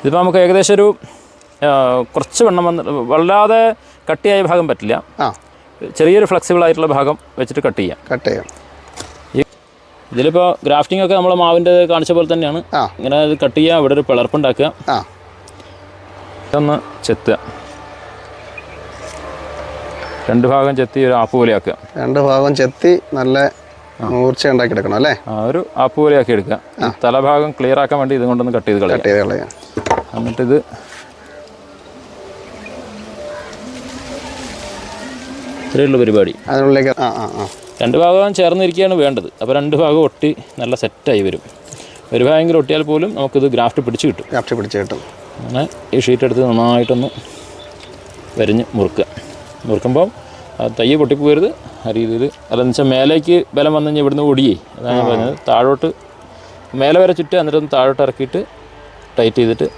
ഇതിപ്പോൾ നമുക്ക് ഏകദേശം ഒരു കുറച്ച് വെണ്ണം വന്ന് വല്ലാതെ കട്ടിയായ ഭാഗം പറ്റില്ല. ആ. ചെറിയൊരു ഫ്ലെക്സിബിൾ ആയിട്ടുള്ള ഭാഗം വെച്ചിട്ട് കട്ട് ചെയ്യാം. കട്ട് ചെയ്യാം. ഇതിലിപ്പോൾ ഗ്രാഫ്റ്റിംഗ് ഒക്കെ നമ്മൾ മാവിന്റെ കാണിച്ച പോലെ തന്നെയാണ്. ഇങ്ങനെ ഇത് കട്ട് ചെയ്യുക ഇവിടെ ഒരു പിളർപ്പുണ്ടാക്കുക. ആ. ഒന്ന് ചെത്തുക. രണ്ട് ഭാഗം ചെത്തി ഒരു ആപ്പ് പോലെ ആക്കുക. രണ്ട് ഭാഗം ചെത്തി നല്ല മൂർച്ച ഉണ്ടാക്കി എടുക്കണം അല്ലേ? ആ, ഒരു ആപ്പ് പോലെ ആക്കി എടുക്കുക. തലഭാഗം ക്ലിയർ ആക്കാൻ വേണ്ടി ഇതുകൊണ്ടൊന്ന് കട്ട് ചെയ്ത് കളയാം. കട്ട് ചെയ്ത് കളയാം. എന്നിട്ടിത് ഇത്രയുള്ള പരിപാടി. അതിനുള്ളിലേക്ക് ആ ആ ആ. രണ്ട് ഭാഗവും ചേർന്നിരിക്കുകയാണ് വേണ്ടത്. അപ്പോൾ രണ്ട് ഭാഗം ഒട്ടി നല്ല സെറ്റായി വരും. ഒരു ഭാഗം ഒട്ടിയാൽ പോലും നമുക്കിത് ഗ്രാഫ്റ്റ് പിടിച്ച് കിട്ടും. ഗ്രാഫ്റ്റ് പിടിച്ച് കിട്ടും. അങ്ങനെ ഈ ഷീറ്റ് എടുത്ത് നന്നായിട്ടൊന്ന് വരിഞ്ഞ് മുറുക്കുക. മുറുക്കുമ്പോൾ തയ്യ് പൊട്ടിപ്പോകരുത്. ആ രീതിയിൽ. അല്ലെന്ന് വെച്ചാൽ മേലേക്ക് ബലം വന്നു കഴിഞ്ഞാൽ ഇവിടുന്ന് ഒടിയേ അതാണ് ഞാൻ പറഞ്ഞത്. താഴോട്ട് മേലെ വരെ ചുറ്റുക എന്നിട്ടൊന്ന് താഴോട്ട് ഇറക്കിയിട്ട് ടൈറ്റ് ചെയ്തിട്ട്